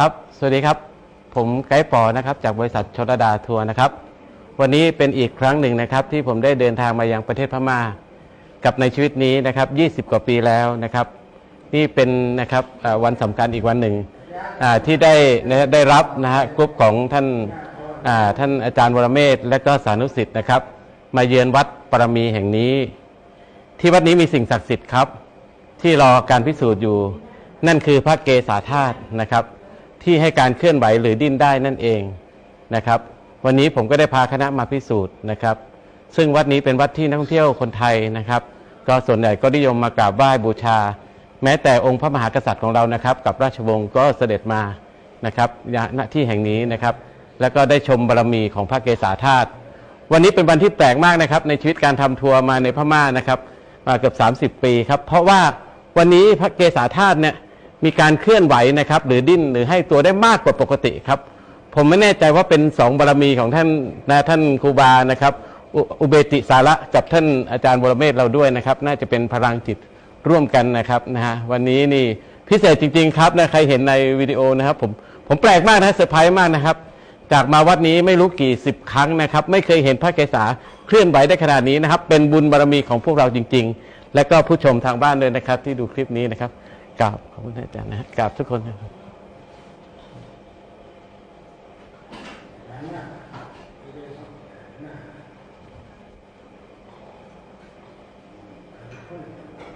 ครับ สวัสดีครับ ผมไกด์ปอนะครับ จากบริษัทชลดาทัวร์นะครับ วันนี้เป็นอีกครั้งหนึ่งนะครับ ที่ผมได้เดินทางมายังประเทศพม่า กับในชีวิตนี้นะครับ 20 กว่าปีแล้วนะครับ นี่เป็นนะครับวันสำคัญอีกวันหนึ่งที่ได้ได้รับนะฮะกลุ่มของท่านท่านอาจารย์วรเมศและก็สานุสิทธิ์นะครับ มาเยือนวัดปรมีแห่งนี้ ที่วัดนี้มีสิ่งศักดิ์สิทธิ์ครับ ที่รอการพิสูจน์อยู่ นั่นคือพระเกศาธาตุนะครับ ที่ให้การเคลื่อนไหวหรือดิ้นได้นั่นเองนะครับ วันนี้ผมก็ได้พาคณะมาพิสูจน์นะครับ ซึ่งวัดนี้เป็นวัดที่นักท่องเที่ยวคนไทยนะครับ ก็ส่วนใหญ่ก็นิยมมากราบไหว้บูชา แม้แต่องค์พระมหากษัตริย์ของเรานะครับ กับราชวงศ์ก็เสด็จมานะครับณที่แห่งนี้นะครับ แล้วก็ได้ชมบารมีของพระเกศาธาตุวันนี้เป็นวันที่แปลกมากนะครับ ในชีวิตการทำทัวร์มาในพม่านะครับมาเกือบ 30 ปีครับเพราะว่าวันนี้พระเกศาธาตุเนี่ย มีการเคลื่อนไหวนะครับ หรือดิ้นหรือให้ตัวได้มากกว่าปกติครับ ผมไม่แน่ใจว่าเป็นสองบารมีของท่านนะท่านครูบานะครับอุอุเบติสาระกับท่านอาจารย์บรเมศเราด้วยนะครับ น่าจะเป็นพลังจิตร่วมกันนะครับนะฮะวันนี้นี่พิเศษจริง ๆ ครับนะใครเห็นในวิดีโอนะครับผมผมแปลกมากนะเซอร์ไพรส์มากนะครับ จากมาวัดนี้ไม่รู้กี่สิบครั้งนะครับ ไม่เคยเห็นพระเกศาเคลื่อนไหวได้ขนาดนี้นะครับ เป็นบุญบารมีของพวกเราจริง ๆ และก็ผู้ชมทางบ้านด้วยนะครับ ที่ดูคลิปนี้นะครับ กราบขอบคุณอาจารย์นะกราบทุกคนนะครับเ